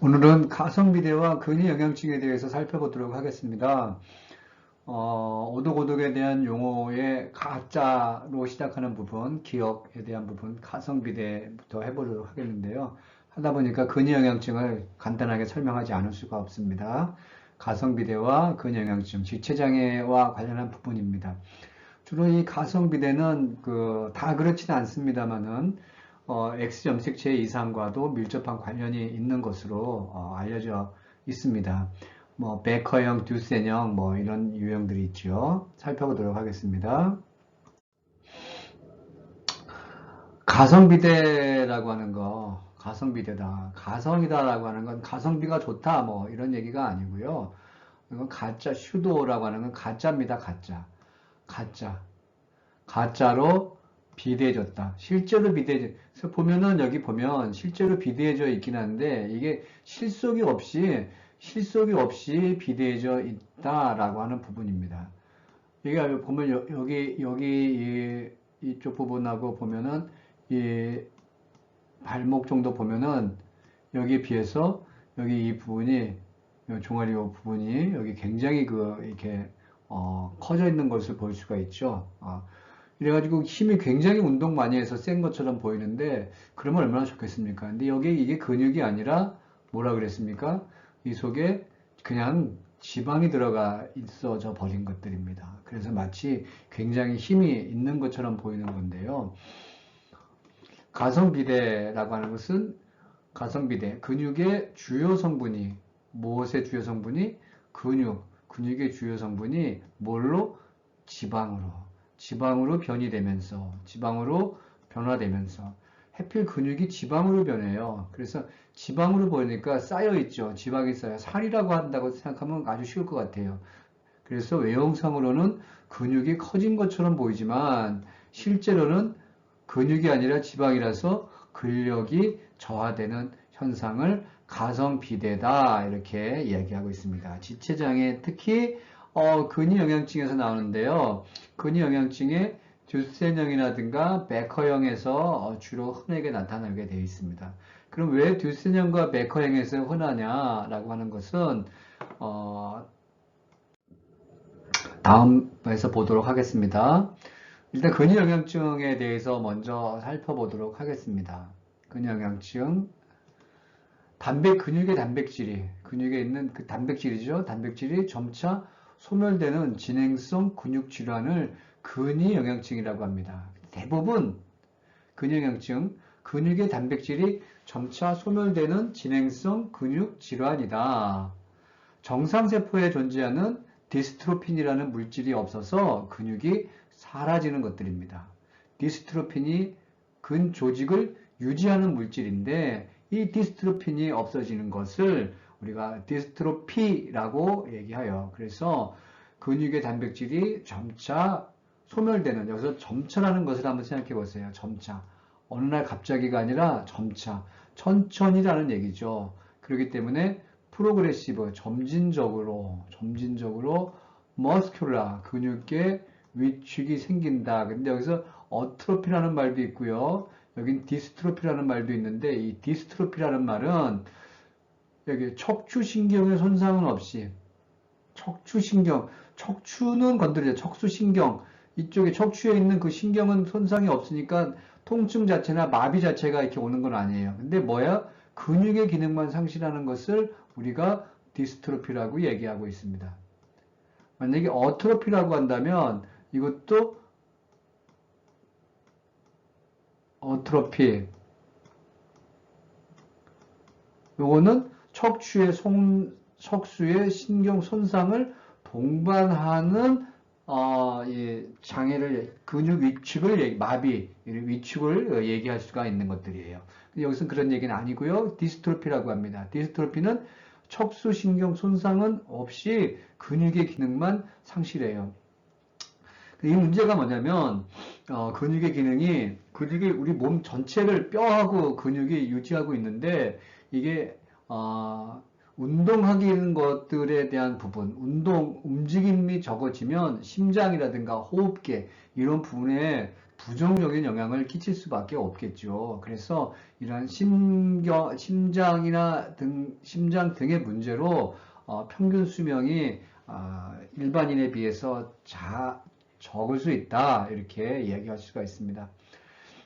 오늘은 가성비대와 근위 영양증에 대해서 살펴보도록 하겠습니다. 어, 오독오독에 대한 용어의 가짜로 시작하는 부분, 기억에 대한 부분, 가성비대부터 해보도록 하겠는데요. 하다 보니까 근위 영양증을 간단하게 설명하지 않을 수가 없습니다. 가성비대와 근위 영양증, 지체장애와 관련한 부분입니다. 주로 이 가성비대는 그, 다 그렇지는 않습니다만은 어, X 염색체 이상과도 밀접한 관련이 있는 것으로 어, 알려져 있습니다. 뭐 베커형, 듀센형 뭐 이런 유형들이 있죠. 살펴보도록 하겠습니다. 가성비대라고 하는 거, 가성비대다, 가성이다라고 하는 건 가성비가 좋다 뭐 이런 얘기가 아니고요. 이건 가짜 슈도라고 하는 건 가짜입니다. 가짜, 가짜, 가짜로 비대해졌다. 실제로 비대해져. 보면은 여기 보면 실제로 비대해져 있긴 한데 이게 실속이 없이 실속이 없이 비대해져 있다라고 하는 부분입니다. 이게 보면 여기 여기 이, 이쪽 부분하고 보면은 이 발목 정도 보면은 여기에 비해서 여기 이 부분이 종아리 부분이 여기 굉장히 그 이렇게 어, 커져 있는 것을 볼 수가 있죠. 어, 이래가지고 힘이 굉장히 운동 많이 해서 센 것처럼 보이는데 그러면 얼마나 좋겠습니까? 근데 여기 이게 근육이 아니라 뭐라 그랬습니까? 이 속에 그냥 지방이 들어가 있어져 버린 것들입니다. 그래서 마치 굉장히 힘이 있는 것처럼 보이는 건데요. 가성비대라고 하는 것은 가성비대, 근육의 주요 성분이 무엇의 주요 성분이 근육, 근육의 주요 성분이 뭘로? 지방으로 지방으로 변이 되면서 지방으로 변화되면서 해필 근육이 지방으로 변해요. 그래서 지방으로 보니까 쌓여 있죠. 지방이 쌓여 살이라고 한다고 생각하면 아주 쉬울 것 같아요. 그래서 외형상으로는 근육이 커진 것처럼 보이지만 실제로는 근육이 아니라 지방이라서 근력이 저하되는 현상을 가성 비대다 이렇게 이야기하고 있습니다. 지체장애 특히 어, 근위 영양증에서 나오는데요. 근위 영양증에 듀센형이라든가 베커형에서 어, 주로 흔하게 나타나게 되어 있습니다. 그럼 왜 듀센형과 베커형에서 흔하냐라고 하는 것은 어, 다음에서 보도록 하겠습니다. 일단 근위 영양증에 대해서 먼저 살펴보도록 하겠습니다. 근위 영양증 단백 근육의 단백질이 근육에 있는 그 단백질이죠. 단백질이 점차 소멸되는 진행성 근육 질환을 근위 영양증이라고 합니다. 대부분 근영양증, 근육의 단백질이 점차 소멸되는 진행성 근육 질환이다. 정상세포에 존재하는 디스트로핀이라는 물질이 없어서 근육이 사라지는 것들입니다. 디스트로핀이 근 조직을 유지하는 물질인데 이 디스트로핀이 없어지는 것을 우리가 디스트로피라고 얘기하여 그래서 근육의 단백질이 점차 소멸되는 여기서 점차라는 것을 한번 생각해 보세요. 점차 어느 날 갑자기가 아니라 점차 천천히라는 얘기죠. 그렇기 때문에 프로그레시브 점진적으로 점진적으로 머스큘라 근육의 위축이 생긴다. 근데 여기서 어트로피라는 말도 있고요. 여긴 디스트로피라는 말도 있는데 이 디스트로피라는 말은 여기 척추신경의 손상은 없이 척추신경, 척추는 건드리죠. 척수신경 이쪽에 척추에 있는 그 신경은 손상이 없으니까 통증 자체나 마비 자체가 이렇게 오는 건 아니에요. 근데 뭐야? 근육의 기능만 상실하는 것을 우리가 디스트로피라고 얘기하고 있습니다. 만약에 어트로피라고 한다면 이것도 어트로피 요거는 척추의 손, 척수의 신경 손상을 동반하는 어, 예, 장애를 근육 위축을 마비 위축을 얘기할 수가 있는 것들이에요. 여기서 그런 얘기는 아니고요. 디스트로피라고 합니다. 디스트로피는 척수 신경 손상은 없이 근육의 기능만 상실해요. 이 문제가 뭐냐면 어, 근육의 기능이 근육이 우리 몸 전체를 뼈하고 근육이 유지하고 있는데 이게 어, 운동하기 것들에 대한 부분, 운동, 움직임이 적어지면 심장이라든가 호흡계 이런 부분에 부정적인 영향을 끼칠 수밖에 없겠죠. 그래서 이러한 심경, 심장이나 등, 심장 등의 문제로 어, 평균 수명이 아, 일반인에 비해서 자, 적을 수 있다. 이렇게 이야기할 수가 있습니다.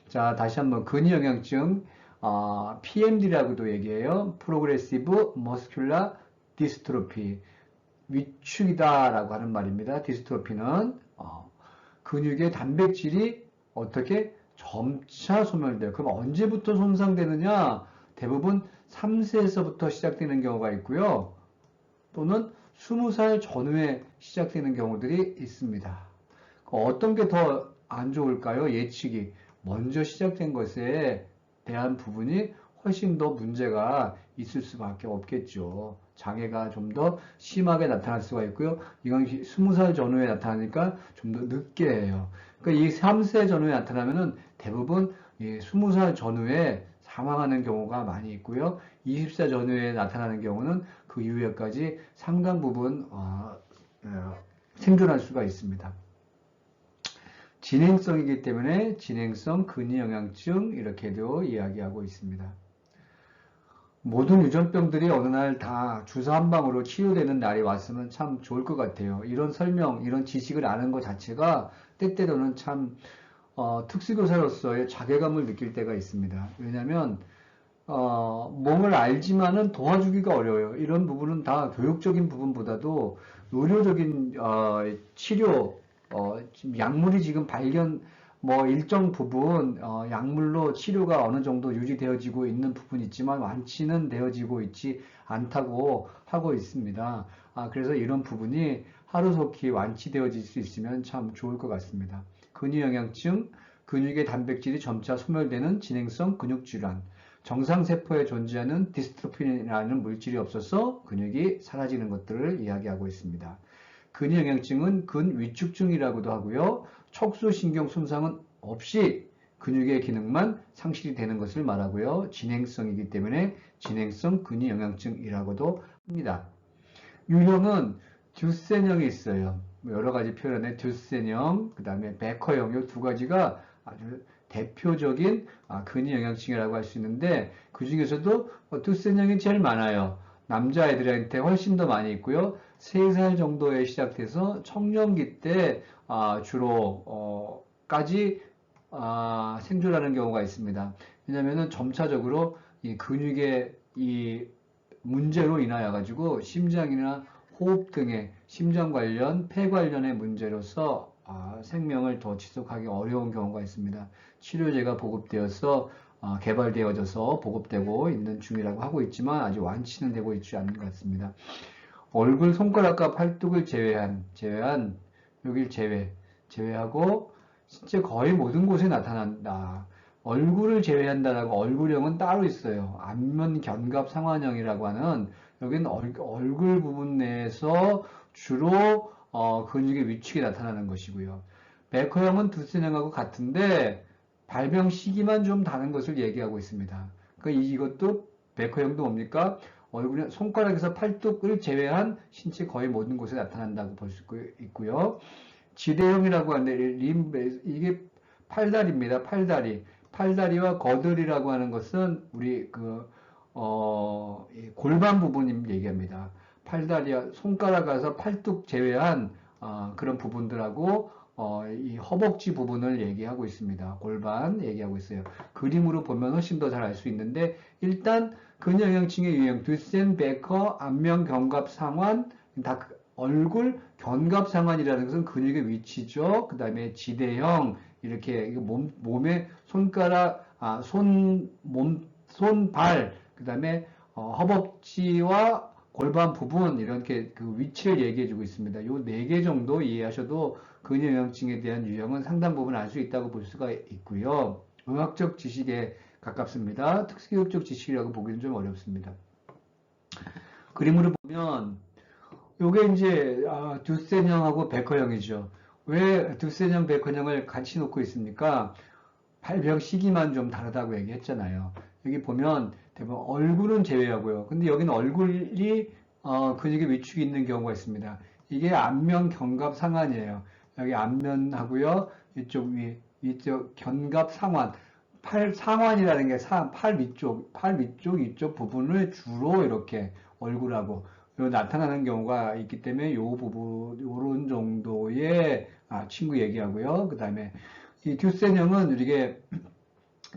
자, 다시 한번 근위영양증 어, PMD라고도 얘기해요. Progressive Muscular Dystrophy. 위축이다라고 하는 말입니다. 디스트로피는 어, 근육의 단백질이 어떻게 점차 소멸돼요. 그럼 언제부터 손상되느냐? 대부분 3세에서부터 시작되는 경우가 있고요. 또는 20살 전후에 시작되는 경우들이 있습니다. 어떤 게 더 안 좋을까요? 예측이. 먼저 시작된 것에 대한 부분이 훨씬 더 문제가 있을 수밖에 없겠죠. 장애가 좀 더 심하게 나타날 수가 있고요. 이건 20살 전후에 나타나니까 좀 더 늦게 해요. 그러니까 이 3세 전후에 나타나면은 대부분 20살 전후에 사망하는 경우가 많이 있고요. 20세 전후에 나타나는 경우는 그 이후에까지 상당 부분 어, 어, 생존할 수가 있습니다. 진행성이기 때문에 진행성 근위영양증 이렇게도 이야기하고 있습니다. 모든 유전병들이 어느 날 다 주사 한 방으로 치료되는 날이 왔으면 참 좋을 것 같아요. 이런 설명, 이런 지식을 아는 것 자체가 때때로는 참 어, 특수교사로서의 자괴감을 느낄 때가 있습니다. 왜냐하면 어, 몸을 알지만은 도와주기가 어려워요. 이런 부분은 다 교육적인 부분보다도 의료적인 어, 치료 어, 지금 약물이 지금 발견, 뭐 일정 부분 어, 약물로 치료가 어느 정도 유지되어지고 있는 부분이 있지만 완치는 되어지고 있지 않다고 하고 있습니다. 아, 그래서 이런 부분이 하루속히 완치되어질 수 있으면 참 좋을 것 같습니다. 근위영양증, 근육의 단백질이 점차 소멸되는 진행성 근육질환, 정상세포에 존재하는 디스트로핀이라는 물질이 없어서 근육이 사라지는 것들을 이야기하고 있습니다. 근위영양증은 근위축증이라고도 하고요. 척수신경 손상은 없이 근육의 기능만 상실이 되는 것을 말하고요. 진행성이기 때문에 진행성 근위영양증이라고도 합니다. 유형은 듀센형이 있어요. 뭐 여러 가지 표현에 듀센형, 그 다음에 베커형 이 두 가지가 아주 대표적인 아, 근위영양증이라고 할 수 있는데 그 중에서도 듀센형이 제일 많아요. 남자애들한테 훨씬 더 많이 있고요. 3살 정도에 시작돼서 청년기 때 아, 주로 어, 까지 아, 생존하는 경우가 있습니다. 왜냐하면 점차적으로 이 근육의 이 문제로 인하여 가지고 심장이나 호흡 등의 심장 관련, 폐 관련의 문제로서 아, 생명을 더 지속하기 어려운 경우가 있습니다. 치료제가 보급되어서 아, 개발되어져서 보급되고 있는 중이라고 하고 있지만 아직 완치는 되고 있지 않는 것 같습니다. 얼굴, 손가락과 팔뚝을 제외한, 제외한, 여길 제외, 제외하고, 실제 거의 모든 곳에 나타난다. 얼굴을 제외한다라고 얼굴형은 따로 있어요. 안면 견갑 상완형이라고 하는, 여기는 얼, 굴 부분 내에서 주로 어, 근육의 위축이 나타나는 것이고요. 베커형은 두세형하고 같은데, 발병 시기만 좀 다른 것을 얘기하고 있습니다. 그러니까 이것도 베커형도 뭡니까? 얼굴, 손가락에서 팔뚝을 제외한 신체 거의 모든 곳에 나타난다고 볼 수 있고요. 지대형이라고 하는데 림, 이게 팔다리입니다. 팔다리. 팔다리와 거들이라고 하는 것은 우리 그 어, 골반 부분 얘기합니다. 팔다리와 손가락에서 팔뚝 제외한 어, 그런 부분들하고 어, 이 허벅지 부분을 얘기하고 있습니다. 골반 얘기하고 있어요. 그림으로 보면 훨씬 더 잘 알 수 있는데 일단 근영양층의 유형 듀센, 베커, 안면, 견갑, 상완 다그 얼굴, 견갑, 상완이라는 것은 근육의 위치죠. 그 다음에 지대형 이렇게 몸, 몸의 손가락, 아, 손, 몸, 손, 발, 그 다음에 어, 허벅지와 골반 부분 이렇게 그 위치를 얘기해 주고 있습니다. 요 네 개 정도 이해하셔도 근육영양증에 대한 유형은 상당 부분 알 수 있다고 볼 수가 있고요. 의학적 지식에 가깝습니다. 특수교육적 지식이라고 보기는 좀 어렵습니다. 그림으로 보면 요게 이제 아, 듀센형하고 베커형이죠. 왜 듀센형, 베커형을 같이 놓고 있습니까? 발병 시기만 좀 다르다고 얘기했잖아요. 여기 보면 대부분 얼굴은 제외하고요. 근데 여기는 얼굴이 어, 근육에 위축이 있는 경우가 있습니다. 이게 안면 견갑 상안이에요. 여기 앞면하고요. 이쪽 위 이쪽 견갑 상완, 팔 상완이라는 게 상, 팔 위쪽, 팔 위쪽 이쪽 부분을 주로 이렇게 얼굴하고 요 나타나는 경우가 있기 때문에 요 부분, 요런 정도의 아, 친구 얘기하고요. 그 다음에 이 듀센형은 이게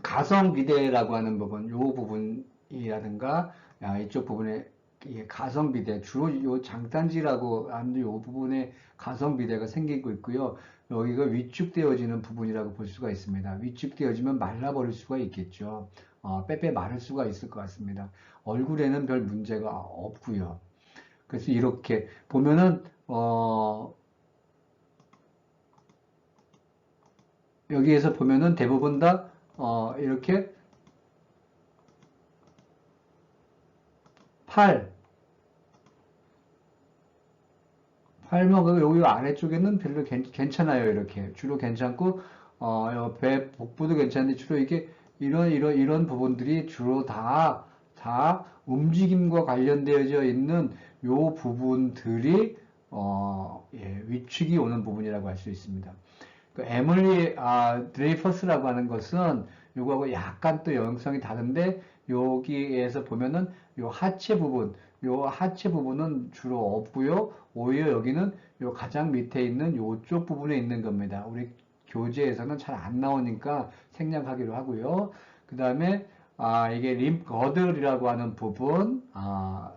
가성 비대라고 하는 부분, 요 부분이라든가 아, 이쪽 부분에 이게 가성 비대, 주로 요 장단지라고 하는 요 부분에 가성 비대가 생기고 있고요. 여기가 위축되어지는 부분이라고 볼 수가 있습니다. 위축되어지면 말라버릴 수가 있겠죠. 어, 빼빼 마를 수가 있을 것 같습니다. 얼굴에는 별 문제가 없고요. 그래서 이렇게 보면은 어, 여기에서 보면은 대부분 다 어, 이렇게 팔, 팔목 여기 아래쪽에는 별로 괜, 괜찮아요. 이렇게 주로 괜찮고 어, 요배 복부도 괜찮은데 주로 이게 이런 이런 이런 부분들이 주로 다 다 움직임과 관련되어져 있는 요 부분들이 어, 예, 위축이 오는 부분이라고 할 수 있습니다. 그 에밀리 아, 드레이퍼스라고 하는 것은 요거하고 약간 또 영역성이 다른데 여기에서 보면은 요 하체 부분, 요 하체 부분은 주로 없고요. 오히려 여기는 요 가장 밑에 있는 요쪽 부분에 있는 겁니다. 우리 교재에서는 잘 안 나오니까 생략하기로 하고요. 그 다음에 아, 이게 림 거들이라고 하는 부분, 아,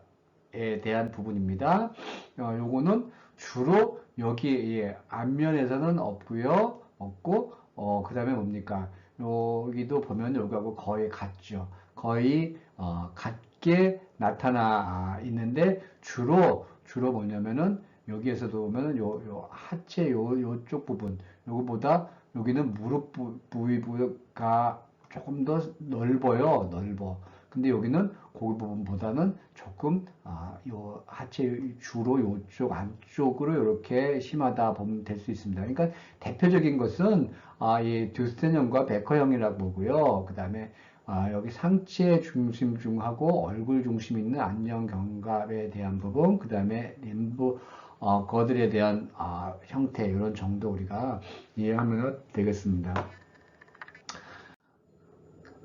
에 대한 부분입니다. 어, 요거는 주로 여기 예, 앞면에서는 없고요. 없고 어, 그 다음에 뭡니까? 여기도 보면 여기하고 거의 같죠. 거의 어, 같게 나타나 있는데 주로 주로 뭐냐면은 여기에서도 보면은 요, 요 하체 요 요쪽 부분 요거보다 여기는 무릎 부, 부위가 조금 더 넓어요. 넓어. 근데 여기는 고기 부분보다는 조금 아, 요 하체 주로 요쪽 안쪽으로 이렇게 심하다 보면 될 수 있습니다. 그러니까 대표적인 것은 아, 이 듀스텐형과 베커형이라고 보고요. 그 다음에 아, 여기 상체 중심 중하고 얼굴 중심 있는 안녕 견갑에 대한 부분, 그 다음에 림브 어, 거들에 대한 아, 형태 이런 정도 우리가 이해하면 되겠습니다.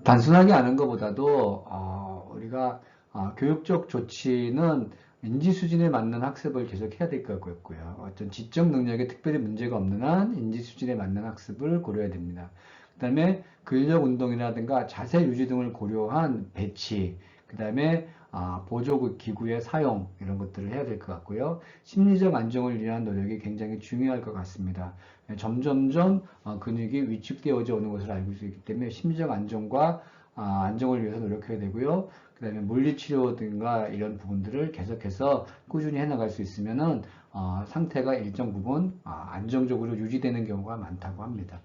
단순하게 아는 것보다도 어, 우리가 어, 교육적 조치는 인지 수준에 맞는 학습을 계속 해야 될 것 같고요. 어떤 지적 능력에 특별히 문제가 없는 한 인지 수준에 맞는 학습을 고려해야 됩니다. 그 다음에 근력 운동이라든가 자세 유지 등을 고려한 배치, 그 다음에 아, 보조 기구의 사용 이런 것들을 해야 될 것 같고요. 심리적 안정을 위한 노력이 굉장히 중요할 것 같습니다. 점점점 어, 근육이 위축되어져 오는 것을 알고 있기 때문에 심리적 안정과 아, 안정을 위해서 노력해야 되고요. 그 다음에 물리치료 등과 이런 부분들을 계속해서 꾸준히 해나갈 수 있으면은 어, 상태가 일정 부분 아, 안정적으로 유지되는 경우가 많다고 합니다.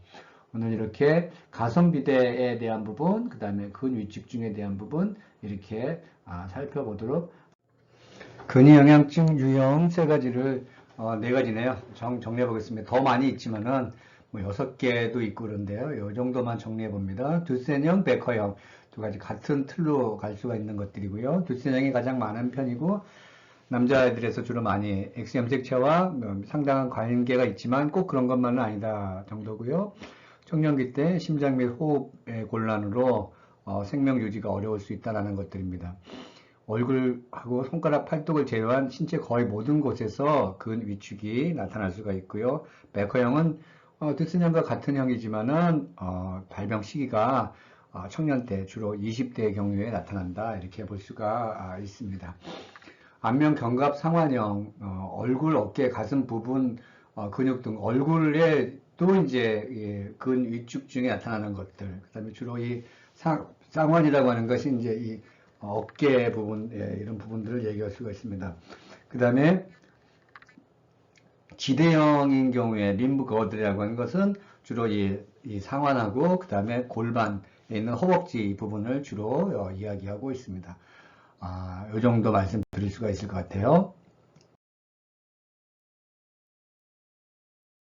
오늘 이렇게 가성비대에 대한 부분, 그 다음에 근위축증에 대한 부분 이렇게 아, 살펴보도록 근위영양증 유형 세 가지를 어, 네 가지네요. 정, 정리해 보겠습니다. 더 많이 있지만은 뭐 여섯 개도 있고 그런데요. 이 정도만 정리해 봅니다. 두센형, 베커형 두 가지 같은 틀로 갈 수가 있는 것들이고요. 두센형이 가장 많은 편이고 남자애들에서 주로 많이 X염색체와 상당한 관계가 있지만 꼭 그런 것만은 아니다 정도고요. 청년기 때 심장 및 호흡의 곤란으로 어, 생명 유지가 어려울 수 있다는 것들입니다. 얼굴하고 손가락 팔뚝을 제외한 신체 거의 모든 곳에서 근 위축이 나타날 수가 있고요. 백허형은 어, 득슨형과 같은 형이지만은 어, 발병 시기가 어, 청년 때 주로 20대의 경우에 나타난다 이렇게 볼 수가 아, 있습니다. 안면 견갑 상완형 어, 얼굴, 어깨, 가슴 부분 어, 근육 등 얼굴에 또 이제 예, 근 위축증에 나타나는 것들 그다음에 주로 이 상, 쌍완이라고 하는 것이 이제 이 어깨 부분 예, 이런 부분들을 얘기할 수가 있습니다. 그 다음에 지대형인 경우에 림브 거드라고 하는 것은 주로 이, 이 상완하고 그 다음에 골반에 있는 허벅지 부분을 주로 어, 이야기하고 있습니다. 아, 이 정도 말씀드릴 수가 있을 것 같아요.